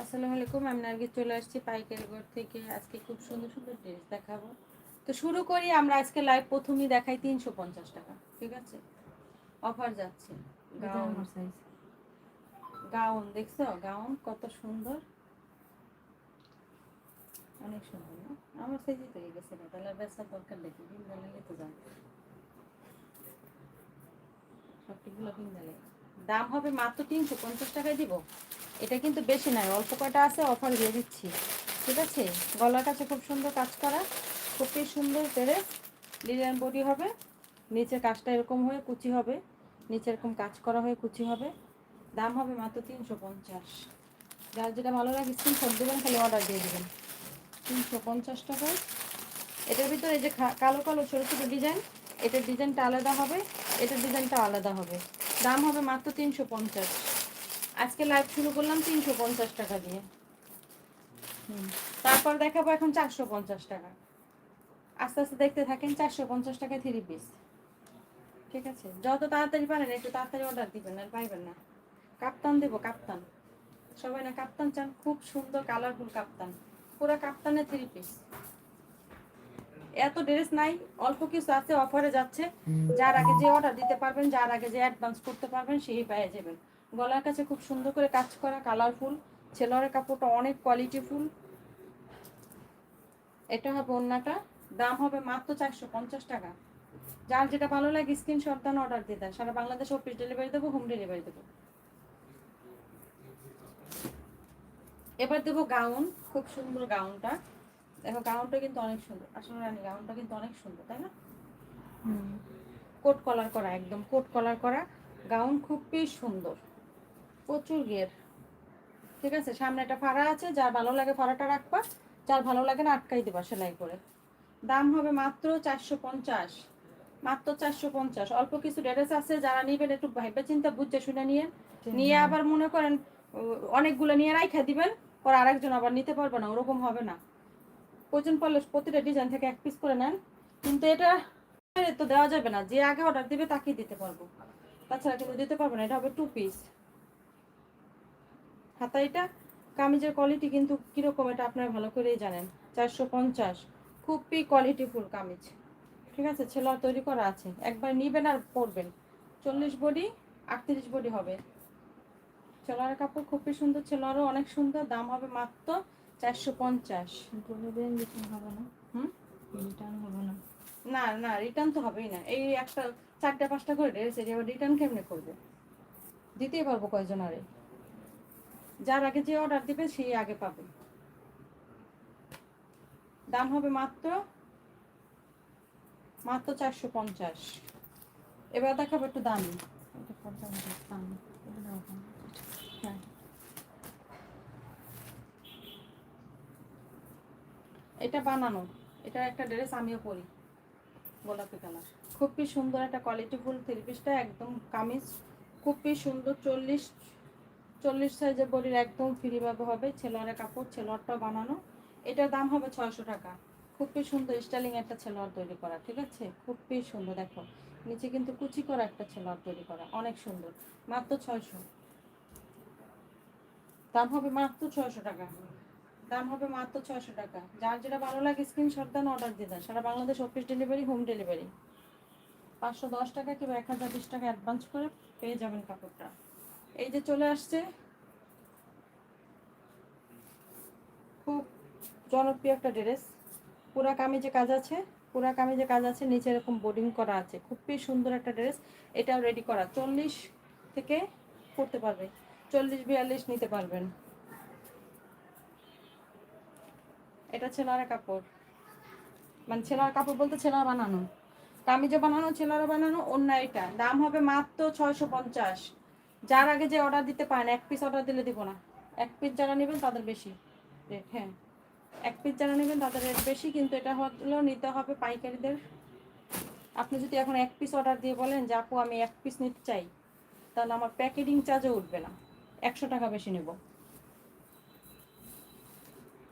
আসসালামু আলাইকুম আমি নার্গিস চলে আসছি পাইকারি ঘর থেকে। আজকে খুব সুন্দর সুন্দর ড্রেস দেখাবো। তো শুরু করি আমরা আজকে লাইভ প্রথমেই দেখাই তিনশো পঞ্চাশ টাকা ঠিক আছে? অফার যাচ্ছে। গাউন গাউন দেখছ? গাউন কত সুন্দর। অনেক সুন্দর আমার সাইজই তো গেছে না তাহলে ব্যবসার দরকার দেখি দিন তো দাম হবে মাত্র তিনশো পঞ্চাশ টাকায় দিব। এটা কিন্তু বেশি নয়, অল্প কটা আছে অফার দিয়ে দিচ্ছি। ঠিক আছে? গলার কাছে খুব সুন্দর কাজ করা, খুবই সুন্দর ড্রেস। ডিজাইন বডি হবে, নিচের কাজটা এরকম হয়ে কুচি হবে, নিচে এরকম কাজ করা হয়ে কুচি হবে। দাম হবে মাত্র তিনশো পঞ্চাশ। যার যেটা ভালো লাগে স্ক্রিনশট দেবেন, খালি অর্ডার দিয়ে দেবেন। তিনশো পঞ্চাশ টাকায়। এটার ভিতরে এই যে কালো কালো ছোটো ছোটো ডিজাইন এটার ডিজাইনটা আলাদা হবে। এটার ডিজাইনটা আলাদা হবে। দাম হবে মাত্র তিনশো পঞ্চাশ। আজকে লাইভ শুরু করলাম তিনশো পঞ্চাশ টাকা দিয়ে। তারপর দেখাবো এখন চারশো পঞ্চাশ টাকা। আস্তে আস্তে দেখতে থাকেন, চারশো পঞ্চাশ টাকা থ্রি পিস ঠিক আছে? যত তাড়াতাড়ি পারেন, একটু তাড়াতাড়ি অর্ডার দিবেন, আর পাইবেন না। কাপ্তান দেবো, কাপ্তান। সবাই না কাপ্তান চান? খুব সুন্দর কালারফুল কাপ্তান। পুরো কাপ্তানের থ্রি পিস এত ড্রেস নাই অল্প কিছু আছে অফারে যাচ্ছে। যার আগে যে অর্ডার দিতে পারবেন যার আগে যে অ্যাডভান্স করতে পারবেন সেই পেয়ে যাবেন। গলার কাছে খুব সুন্দর করে কাজ করা কালারফুল ছেলরের কাপড়টা অনেক কোয়ালিটিফুল এটা হবে অন্যটা দাম হবে মাত্র চারশো পঞ্চাশ টাকা। যার যেটা ভালো লাগে স্ক্রিনশট দেন অর্ডার দিয়ে দেন। সারা বাংলাদেশ অফিস ডেলিভারি দেবো হোম ডেলিভারি দেবো। এবার দেবো গাউন খুব সুন্দর গাউনটা দেখো গাউনটা কিন্তু অনেক সুন্দর। আসলে রানী গাউনটা কিন্তু অনেক সুন্দর তাই না? কোট কলার করা একদম কোট কলার করা। গাউন খুবই সুন্দর। প্রচুর গের ঠিক আছে? সামনে একটা ফাড়া আছে যার ভালো লাগে ফাড়াটা রাখবা যার ভালো লাগে না আটকাই দেবা সেলাই করে। দাম হবে মাত্র চারশো পঞ্চাশ। মাত্র চারশো পঞ্চাশ। অল্প কিছু ড্রেস আছে যারা নিবেন একটু ভাইবে চিন্তা বুঝে শুনে নিয়ে নিয়ে আবার মনে করেন অনেকগুলো নিয়ে রাইখা দিবেন পর আরেকজন আবার নিতে পারবে না ওরকম হবে না। প্রয়োজন পড়লে প্রতিটা ডিজাইন থেকে এক পিস করে নেন। কিন্তু এটা তো দেওয়া যাবে না। যে আগে অর্ডার দিবে তাকেই দিতে পারব। তাছাড়া কিন্তু দিতে পারব না। এটা হবে টু পিস হাতা এটা, কামিজের কোয়ালিটি কিন্তু কীরকম এটা আপনারা ভালো করেই জানেন। চারশো পঞ্চাশ। খুবই কোয়ালিটিফুল কামিজ। ঠিক আছে? ছেলার তৈরি করা আছে। একবার নিবেন আর পরবেন। চল্লিশ বডি, আটত্রিশ বডি হবে। ছেলার কাপড় খুবই সুন্দর। ছেলারও অনেক সুন্দর। দাম হবে মাত্র চারশো পঞ্চাশ। বলে দেন রিটার্ন হবে না। হুম? রিটার্ন হবে না। না না রিটার্ন তো হবেই না। এই একটা চারটা পাঁচটা করে ড্রেস এটি আবার রিটার্ন কেমনে করবে? দিতেই পারব কয়জন আরে। যার আগে যে অর্ডার দিবে সেই আগে পাবে। দাম হবে মাত্র মাত্র চারশো পঞ্চাশ। এবার দেখাবো একটু দামি। হ্যাঁ। এটা বানানো। এটা একটা ড্রেস আমিও পরি। গোলাপি কালার খুবই সুন্দর একটা কোয়ালিটিফুল থ্রি পিসটা একদম কামিজ। খুবই সুন্দর চল্লিশ চল্লিশ সাইজে বডির একদম ফ্রিভাবে হবে। ছেলোয়ারের কাপড়, ছেলোয়ারটাও বানানো। এটার দাম হবে ছয়শো টাকা। খুবই সুন্দর স্টাইলিং একটা ছেলোয়ার তৈরি করা, ঠিক আছে? খুবই সুন্দর, দেখো। নিচে কিন্তু কুচি করা একটা ছেলোয়ার তৈরি করা, অনেক সুন্দর। মাত্র ছয়শো। দাম হবে মাত্র ছয়শো টাকা। দাম হবে মাত্র ছয়শো টাকা। যার যেটা ভালো লাগে স্ক্রিনশট দেন অর্ডার দিয়ে দেন। সারা Bangladesh office delivery home delivery পাঁচশো দশ টাকা কিংবা এক হাজার বিশ টাকা অ্যাডভান্স করে পেয়ে যাবেন কাপড়টা। এই যে চলে আসছে খুব জনপ্রিয় একটা ড্রেস পুরা কামিজে কাজ আছে, পুরা কামিজে কাজ আছে, নিচে এরকম বোর্ডিং করা আছে। খুবই সুন্দর একটা ড্রেস এটাও রেডি করা। চল্লিশ থেকে করতে পারবে, চল্লিশ, বিয়াল্লিশ নিতে পারবেন। এটা ছেলার কাপড়। মানে ছেলার কাপড় বলতে ছেলার বানানো। কামিজে বানানো, ছেলার বানানো, অন্য এটা। দাম হবে মাত্র ছয়শো পঞ্চাশ। যার আগে যে অর্ডার দিতে পারেন, এক পিস অর্ডার দিলে দিব না। এক পিস যারা নেবেন তাদের বেশি রেট হ্যাঁ। এক পিস যারা নেবেন তাদের রেট বেশি, কিন্তু এটা হলেও নিতে হবে পাইকারিদের। আপনি যদি এখন এক পিস অর্ডার দিয়ে বলেন যে, আপু, আমি এক পিস নিতে চাই, তাহলে আমার প্যাকেটিং চার্জও উঠবে না। একশো টাকা বেশি নেব।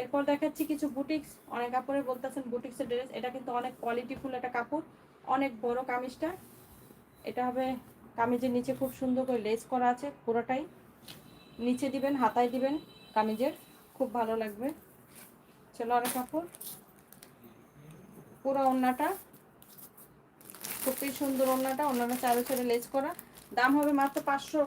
এরপর দেখাচ্ছি কিছু বুটিক্স অনেক কাপড়ে বলতেছেন বুটিক্সের ড্রেস এটা কিন্তু অনেক কোয়ালিটিফুল একটা কাপড়। অনেক বড় কামিজটা। এটা হবে কামিজের নিচে খুব সুন্দর করে লেস করা আছে পুরোটাই। নিচে দিবেন, হাতায় দিবেন কামিজের। খুব ভালো লাগবে। চলো সেলোয়ারের কাপড়। পুরো ওড়নাটা। খুবই সুন্দর ওড়নাটা। ওড়নাটা চারো ছেড়ে লেস করা। দাম হবে মাত্র পাঁচশো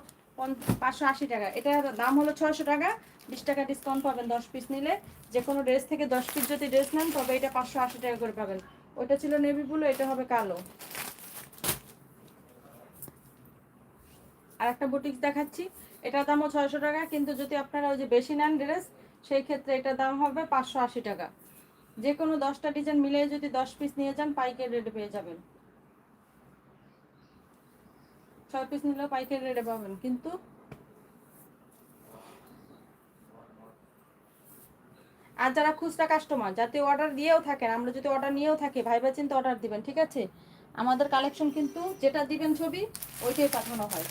পাঁচশো আশি টাকা। এটা দাম হলো ছয়শো টাকা। বিশ টাকা ডিসকাউন্ট পাবেন, দশ পিস নিলে। যে কোনো ড্রেস থেকে দশ পিস যদি ড্রেস নেন, তবে এটা পাঁচশো আশি টাকা করে পাবেন। ওটা ছিল নেভি ব্লু এটা হবে কালো। আর একটা বুটিক্স দেখাচ্ছি। এটার দামও ছয়শো টাকা, কিন্তু যদি আপনারা ওই যে বেশি নেন ড্রেস সেই ক্ষেত্রে এটার দাম হবে পাঁচশো আশি টাকা। যে কোনো দশটা ডিজাইন মিলিয়ে যদি দশ পিস নিয়ে যান, পাইকারি রেটে পেয়ে যাবেন। ছয় পিস নিলেও পাইকারি রেটে পাবেন, কিন্তু আর যারা খুচরা কাস্টমার যাতে অর্ডার দিয়েও থাকেন, আমরা যদি অর্ডার নিয়েও থাকি ভাইবা চিন্তা অর্ডার দিবেন, ঠিক আছে? আমাদের কালেকশন কিন্তু যেটা দিবেন ছবি, ওইটাই পাঠানো হয়।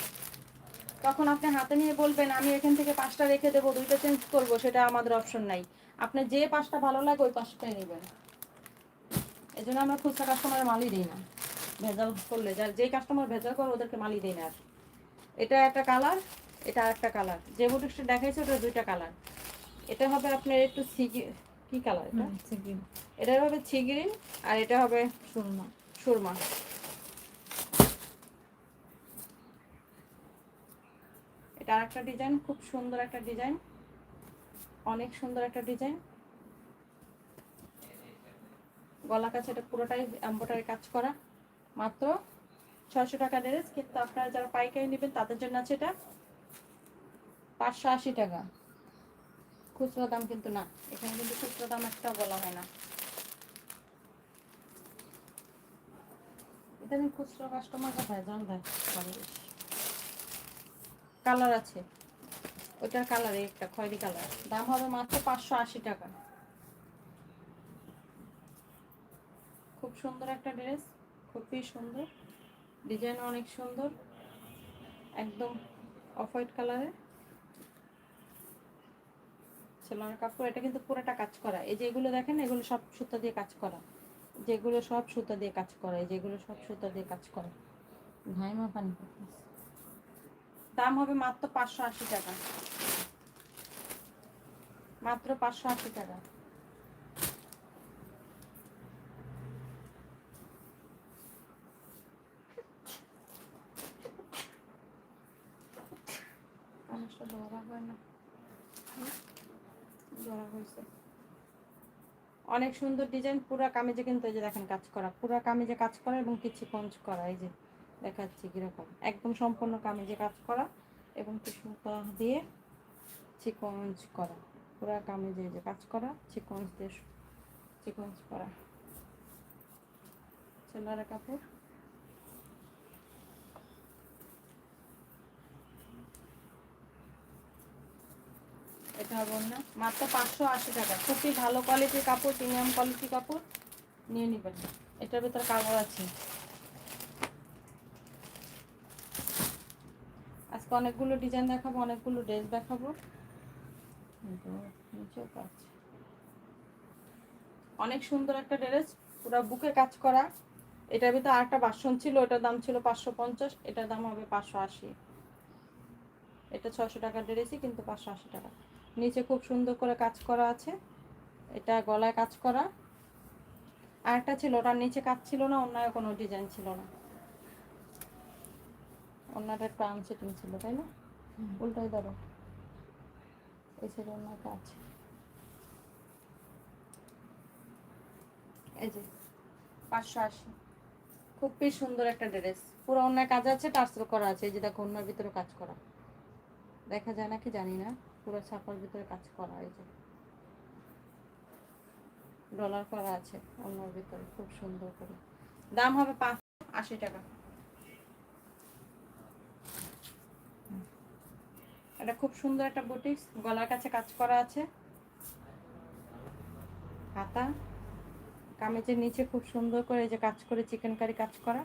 তখন আপনি হাতে নিয়ে বলবেন, আমি এখান থেকে পাঁচটা রেখে দেবো, দুইটা চেঞ্জ করব, সেটা আমাদের অপশন নাই। আপনি যে পাঁচটা ভালো লাগে, ওই পাঁচটাই নেবেন। এই জন্য আমরা খুচরা কাস্টমারের মালই দিই না। ভেজাল করলে, যার যেই কাস্টমার ভেজাল করে, ওদেরকে মালই দিই না আর। এটা একটা কালার এটা একটা কালার যে বুটিক্সটা দেখাইছে, ওটা দুইটা কালার এটা হবে আপনার একটু সিগি কি কালার এটা? হুম, এটা হবে ছিগ্রিন আর এটা হবে সুরমা সুরমা। এটা আরেকটা ডিজাইন খুব সুন্দর একটা ডিজাইন। অনেক সুন্দর একটা ডিজাইন। গলা কাছে এটা পুরোটাই এম্বোটারি কাজ করা। মাত্র ছয়শো টাকা ড্রেস কিন্তু আপনারা যারা পাইকারি নেবেন তাদের জন্য আছে এটা পাঁচশো আশি টাকা। খুচরো দাম কিন্তু না। এখানে কিন্তু খুচরো দাম একটা বলা হয় না। এটা খুচরো কাস্টমার কোথায় জান ভাই কালার আছে। ওইটার কালার একটা খয়েরি কালার দাম হবে মাত্র পাঁচশো আশি টাকা। খুব সুন্দর একটা ড্রেস খুবই সুন্দর। ডিজাইন অনেক সুন্দর। একদম অফ হোয়াইট কালারের সেলোয়ার কাপড় এটা কিন্তু পুরোটা কাজ করা। এই যে এগুলো দেখেন এগুলো সব সুতা দিয়ে কাজ করা। যেগুলো সব সুতা দিয়ে কাজ করা এই যেগুলো সব সুতা দিয়ে কাজ করা। ভাইমা পানি পড়তেছে। দাম হবে মাত্র পাঁচশো আশি টাকা। মাত্র পাঁচশো আশি টাকা। মানুষটা ধরা হয় না। হয়েছে। অনেক সুন্দর ডিজাইন পুরা কামিজে কিন্তু এই যে দেখেন কাজ করা, পুরা কামিজে কাজ করা এবং কিছু পঞ্চ করা, এই যে দেখাচ্ছি কীরকম। একদম সম্পূর্ণ কামিজে কাজ করা এবং কিছু দিয়ে চিকঞ্চ করা, পুরা কামিজে যে কাজ করা চিকঞ্চ দিয়ে চিকঞ্চ করা। সেলারের কাপড়। হবে না। মাত্র পাঁচশো আশি টাকা। খুবই ভালো কোয়ালিটির কাপড় প্রিমিয়াম কোয়ালিটির কাপড়? নিয়ে নেবেন। এটার ভিতরে কালার আছে। আজকে অনেকগুলো ডিজাইন দেখাবো, অনেকগুলো ড্রেস দেখাবো। নিচেও অনেক সুন্দর একটা ড্রেস পুরো বুকে কাজ করা। এটার ভিতরে আরেকটা বাসন ছিল, ওটার দাম ছিল পাঁচশো পঞ্চাশ, এটার দাম হবে পাঁচশো আশি। এটা ছশো টাকার ড্রেসই কিন্তু পাঁচশো আশি টাকা। নিচে খুব সুন্দর করে কাজ করা আছে। এটা গলায় কাজ করা। আর একটা ছিল ওটার নিচে কাজ ছিল না অন্য কোনো ডিজাইন ছিল না। অন্যটা একটা আনসেটিং ছিল তাই না। উল্টাই ধরো। এই ছিল অন্য কাজ। এই যে পাঁচশো আশি। খুবই সুন্দর একটা ড্রেস। পুরো অন্য কাজ আছে টার্সেল করা আছে। এই যে দেখো অন্যের ভিতরে কাজ করা। দেখা যায় নাকি? জানি না। পুরো ছাপার ভিতরে কাজ করা যে। ডলার করা আছে অন্যর ভিতরে, খুব সুন্দর করে। দাম হবে পাঁচ আশি টাকা। এটা খুব সুন্দর একটা বুটিক্স, গলার কাছে কাজ করা আছে। হাতা, কামেজের নিচে খুব সুন্দর করে যে কাজ করে, চিকেন কারি কাজ করা।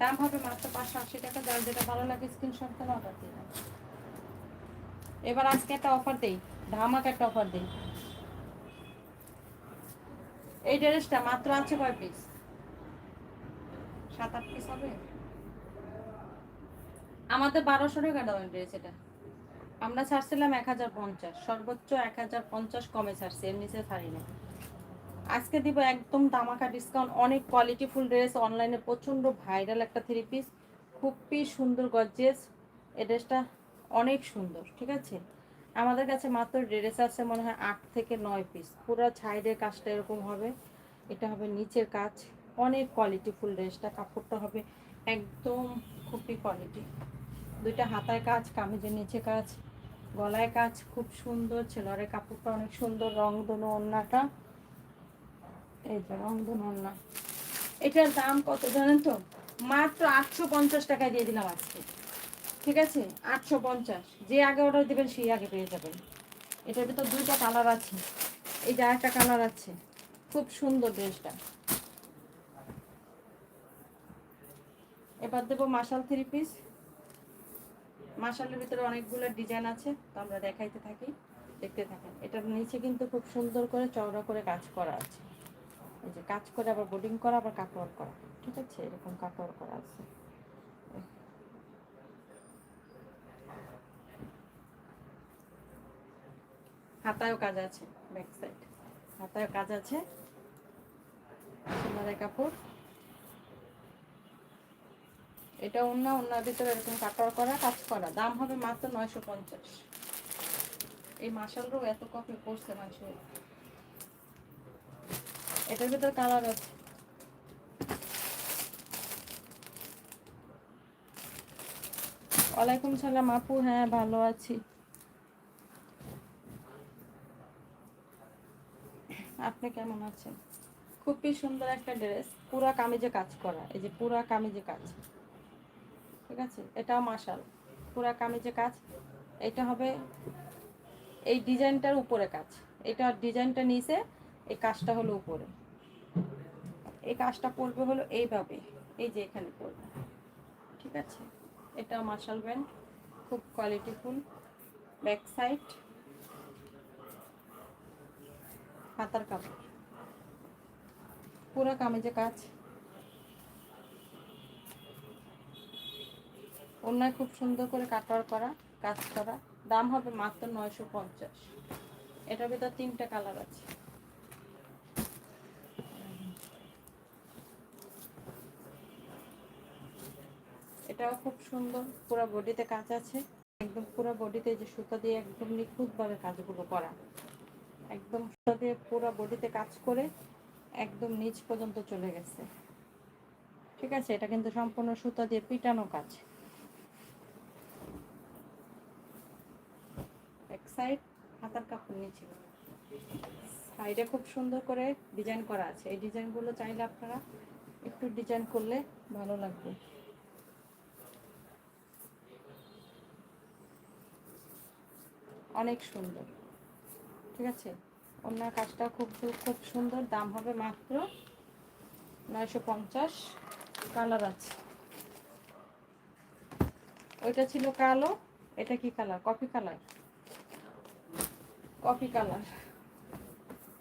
দাম হবে মাত্র পাঁচশো আশি টাকা, যার যেটা ভালো লাগে স্ক্রিনশট করে অর্ডার দিয়ে এবার আজকে একটা অফার দেই, ধামাক একটা অফার দেই। এই ড্রেসটা মাত্র আছে কয় পিস সাত আট পিস হবে? আমাদের বারোশো টাকা দামের ড্রেস এটা। আমরা ছাড়ছিলাম এক হাজার পঞ্চাশ, সর্বোচ্চ এক হাজার পঞ্চাশ কমে ছাড়ছি এর নিচে ছাড়ি না আজকে দিব একদম দামাকা ডিসকাউন্ট অনেক কোয়ালিটিফুল ড্রেস অনলাইনে প্রচণ্ড ভাইরাল একটা থ্রি পিস খুবই সুন্দর গর্জিয়াস এ ড্রেসটা অনেক সুন্দর, ঠিক আছে? আমাদের কাছে মাত্র ড্রেস আছে মনে হয় আট থেকে নয় পিস পুরো ছাইডের কাজটা এরকম হবে, এটা হবে নিচের কাজ, অনেক কোয়ালিটিফুল ড্রেসটা কাপড়টা হবে একদম খুবই কোয়ালিটি দুইটা হাতায় কাজ, কামিজের নিচে কাজ, গলায় কাজ, খুব সুন্দর, ছেলের কাপড়টা অনেক সুন্দর, রং দোনো ওড়নাটা এই যে এটার দাম কত জানেন তো? মাত্র আটশো পঞ্চাশ টাকায় দিয়ে দিলাম আজকে। ঠিক আছে? আটশো পঞ্চাশ। যে আগে অর্ডার দেবেন, সেই আগে পেয়ে যাবেন। এটার ভিতর দুইটা কালার আছে। এই যে একটা কালার আছে। খুব সুন্দর ড্রেসটা। এবার দেবো মাসাল থ্রি পিস মাসালের ভিতরে অনেকগুলো ডিজাইন আছে। তো আমরা দেখাইতে থাকি, দেখতে থাকেন। এটার নিচে কিন্তু খুব সুন্দর করে চওড়া করে কাজ করা আছে। এই যে কাজ করে আবার বোর্ডিং করা, আবার কাপড় করা। ঠিক আছে? এরকম কাপড় করা আছে। হাতায়ও কাজ আছে ব্যাক সাইড হাতায়ও কাজ আছে। সোনারের কাপড়। এটা অন্য অন্যার ভিতরে এরকম কাটার করা, কাজ করা। দাম হবে মাত্র নয়শো পঞ্চাশ। এই মাসালরও এত কপি পড়ছে মাসে এটার ভিতর কালার আছে। ওয়ালাইকুম সালাম আপু হ্যাঁ ভালো আছি। আপনি কেমন আছেন? খুবই সুন্দর একটা ড্রেস পুরা কামিজে কাজ করা, এই যে পুরা কামিজে কাজ। ঠিক আছে? এটাও মাশাল, পুরা কামিজে কাজ। এটা হবে এই ডিজাইনটার উপরে কাজ। এটা ডিজাইনটা নিচে এই কাজটা হলো উপরে। এই কাজটা পড়বে হলো এইভাবে, এই যে এখানে পড়বে ঠিক আছে? এটা মার্শাল ব্যান্ড খুব কোয়ালিটিফুল ব্যাক সাইড হাতার কাপড়। পুরো কামিজে কাজ। অন্যায় খুব সুন্দর করে কাটার করা, কাজ করা। দাম হবে মাত্র নয়শো পঞ্চাশ। এটার ভিতর তিনটা কালার আছে। এটাও খুব সুন্দর। পুরো বডিতে কাজ আছে। একদম পুরো বডিতে যে সুতা দিয়ে একদম নিখুঁতভাবে কাজগুলো করা। একদম সুতা দিয়ে পুরো বডিতে কাজ করে একদম নিচ পর্যন্ত চলে গেছে। ঠিক আছে? এটা কিন্তু সম্পূর্ণ সুতা দিয়ে পিটানো কাজ। এক সাইড হাতার কাপড় নিচে। সাইডে খুব সুন্দর করে ডিজাইন করা আছে। এই ডিজাইনগুলো চাইলে আপনারা একটু ডিজাইন করলে ভালো লাগবে। অনেক সুন্দর। ঠিক আছে? অন্য কাজটা খুব খুব সুন্দর। দাম হবে মাত্র নয়শো পঞ্চাশ। কালার আছে। ওইটা ছিল কালো। এটা কি colour? Coffee colour? Coffee colour.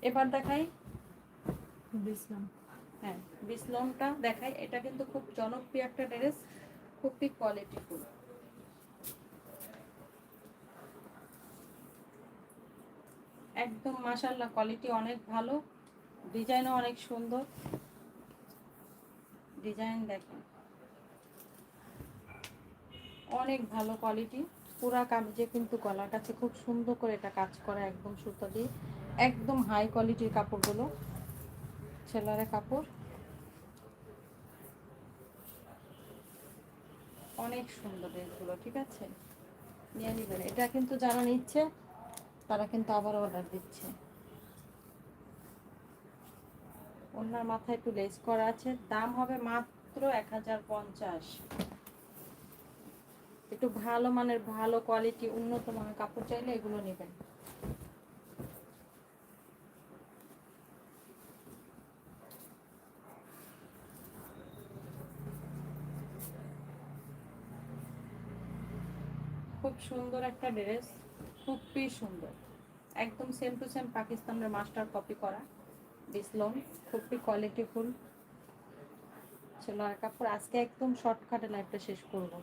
এবার দেখাই। বুঝলাম হ্যাঁ বিসলনটা দেখাই। এটা কিন্তু খুব জনপ্রিয় একটা ড্রেস। খুবই কোয়ালিটিফুল একদম মাশাল্লাহ কোয়ালিটি অনেক ভালো ডিজাইনও অনেক সুন্দর। ডিজাইন দেখেন। অনেক ভালো কোয়ালিটি পুরা কামিজে কিন্তু গলার কাছে খুব সুন্দর করে এটা কাজ করা একদম সুতো দিয়ে। একদম হাই কোয়ালিটির কাপড়গুলো, ছেলারে কাপড়। অনেক সুন্দর ড্রেসগুলো, ঠিক আছে? নিয়ে নিবেন। এটা কিন্তু যারা নিচ্ছে তারা কিন্তু আবার অর্ডার দিচ্ছে। ওনার মাথায় একটু লেস করা আছে, দাম হবে মাত্র এক হাজার পঞ্চাশ। একটু ভালো মানের, ভালো কোয়ালিটি উন্নত মানের কাপড় চাইলে এগুলো নেবেন। খুব সুন্দর একটা ড্রেস খুবই সুন্দর। একদম সেম টু সেম পাকিস্তানের মাস্টার কপি করা। ডিসলন খুবই কোয়ালিটিফুল ছিল আর কাপড়, আজকে একদম শর্টকাটে লাইফটা শেষ করব।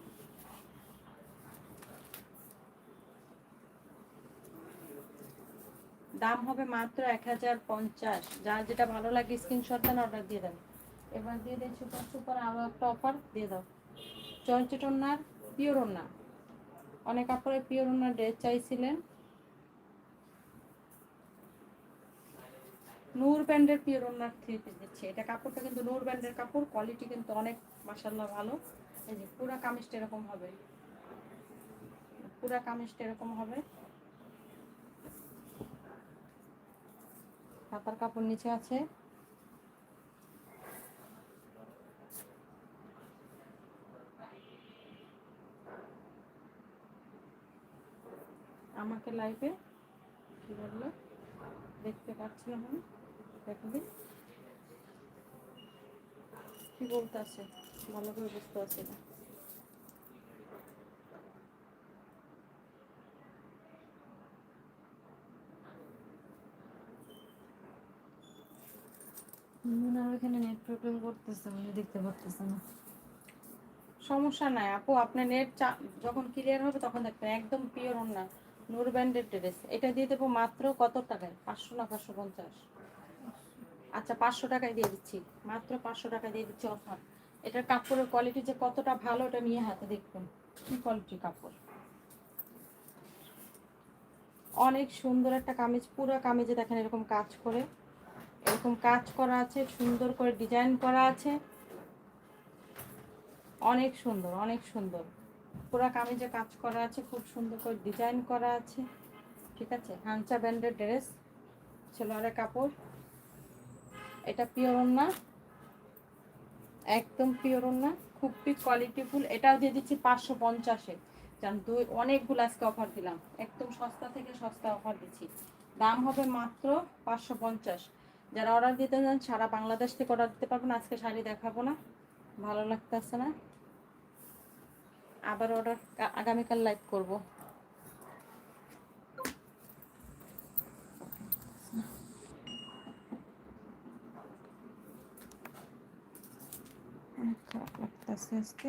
দাম হবে মাত্র এক হাজার পঞ্চাশ। যার যেটা ভালো লাগে স্ক্রিনশট দেন অর্ডার দিয়ে দেন। এবার দিয়ে দেন সুপার সুপার আরও একটা অফার দিয়ে দাও। চঞ্চট ওনার পিওর ওনা অনেক কাপড়ে পিওর ওনার ড্রেস চাইছিলেন। নূর ব্যান্ডের পিওর ওনার থ্রি পিস দিচ্ছে। এটা কাপড়টা কিন্তু নূর ব্যান্ডের কাপড় কোয়ালিটি কিন্তু অনেক মাসাল্লাহ ভালো। এই যে পুরা কামিজটা এরকম হবে। পুরা কামিজটা এরকম হবে। হাতার কাপড় নিচে আছে। আমাকে লাইভে কি বলল? দেখতে পাচ্ছি আমি দেখবি কি বলতে আছে? ভালো করে বুঝতে পারছি না। হয় এখানে নেট প্রবলেম করতেছে দেখতে পারতেছে না। সমস্যা নাই, আপু আপনার নেট যখন ক্লিয়ার হবে তখন দেখবেন, একদম পিওর না নূর ব্যান্ডের ড্রেস এটা দিয়ে দেবো মাত্র কত টাকায়? পাঁচশো না পাঁচশো পঞ্চাশ? আচ্ছা পাঁচশো টাকায় দিয়ে দিচ্ছি। মাত্র পাঁচশো টাকা দিয়ে দিচ্ছি অফার এটার কাপড়ের কোয়ালিটি যে কতটা ভালো এটা নিয়ে হাতে দেখবেন কি কোয়ালিটির কাপড়? অনেক সুন্দর একটা কামিজ, পুরো কামিজে দেখেন এরকম কাজ করে। এরকম কাজ করা আছে, সুন্দর করে ডিজাইন করা আছে। অনেক সুন্দর অনেক সুন্দর। পুরা কামিজে কাজ করা আছে, খুব সুন্দর করে ডিজাইন করা আছে, ঠিক আছে? হাঞ্চা ব্যান্ডের ড্রেস ছেলের কাপড়, এটা পিওর না একদম পিওর না খুবই কোয়ালিটিফুল এটাও দিয়ে দিচ্ছি পাঁচশো পঞ্চাশে। জান, দুই, অনেকগুলো আজকে অফার দিলাম, একদম সস্তা থেকে সস্তা অফার দিচ্ছি। দাম হবে মাত্র পাঁচশো পঞ্চাশ। যারা অর্ডার দিতে চান, সারা বাংলাদেশ থেকে অর্ডার দিতে পারবেন, আজকে শাড়ি দেখাবো না, ভালো লাগতেছে না। আবার অর্ডার আগামীকাল লাইভ করব। খারাপ লাগতেছে আজকে।